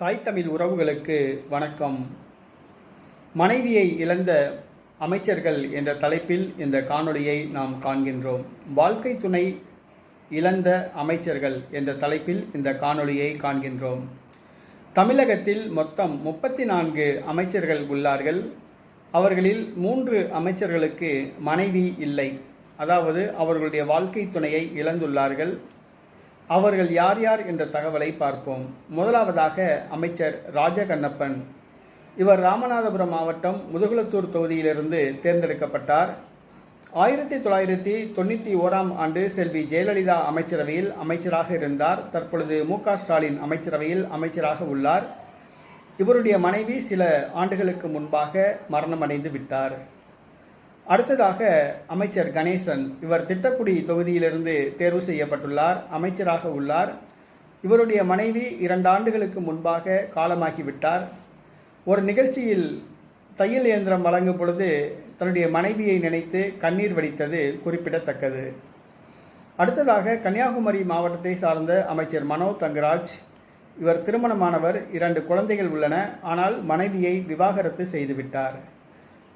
தாய் தமிழ் உறவுகளுக்கு வணக்கம். மனைவியை இழந்த அமைச்சர்கள் என்ற தலைப்பில் இந்த காணொளியை நாம் காண்கின்றோம். வாழ்க்கை துணை இழந்த அமைச்சர்கள் என்ற தலைப்பில் இந்த காணொளியை காண்கின்றோம். தமிழகத்தில் மொத்தம் முப்பத்தி நான்கு அமைச்சர்கள் உள்ளார்கள். அவர்களில் மூன்று அமைச்சர்களுக்கு மனைவி இல்லை. அதாவது அவர்களுடைய வாழ்க்கை துணையை இழந்துள்ளார்கள். அவர்கள் யார் யார் என்ற தகவலை பார்ப்போம். முதலாவதாக அமைச்சர் ராஜகண்ணப்பன். இவர் ராமநாதபுரம் மாவட்டம் முதுகுளத்தூர் தொகுதியிலிருந்து தேர்ந்தெடுக்கப்பட்டார். ஆயிரத்தி தொள்ளாயிரத்தி தொண்ணூற்றி ஓராம் ஆண்டு செல்வி ஜெயலலிதா அமைச்சரவையில் அமைச்சராக இருந்தார். தற்பொழுது மு ஸ்டாலின் அமைச்சரவையில் அமைச்சராக உள்ளார். இவருடைய மனைவி சில ஆண்டுகளுக்கு முன்பாக மரணமடைந்து விட்டார். அடுத்ததாக அமைச்சர் கணேசன் இவர் திட்டக்குடி தொகுதியிலிருந்து தேர்வு செய்யப்பட்டுள்ளார் அமைச்சராக உள்ளார். இவருடைய மனைவி இரண்டு ஆண்டுகளுக்கு முன்பாக காலமாகிவிட்டார். ஒரு நிகழ்ச்சியில் தையல் இயந்திரம் வழங்கும் பொழுது தன்னுடைய மனைவியை நினைத்து கண்ணீர் வடித்தது குறிப்பிடத்தக்கது. அடுத்ததாக கன்னியாகுமரி மாவட்டத்தை சார்ந்த அமைச்சர் மனோ தங்கராஜ் இவர் திருமணமானவர் இரண்டு குழந்தைகள் உள்ளன ஆனால் மனைவியை விவாகரத்து செய்துவிட்டார்.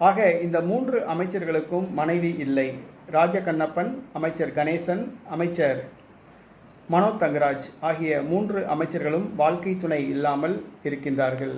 ஆக இந்த மூன்று அமைச்சர்களுக்கும் மனைவி இல்லை. ராஜகண்ணப்பன் அமைச்சர் கணேசன் அமைச்சர் மனோ தங்கராஜ் ஆகிய மூன்று அமைச்சர்களும் வாழ்க்கை துணை இல்லாமல் இருக்கின்றார்கள்.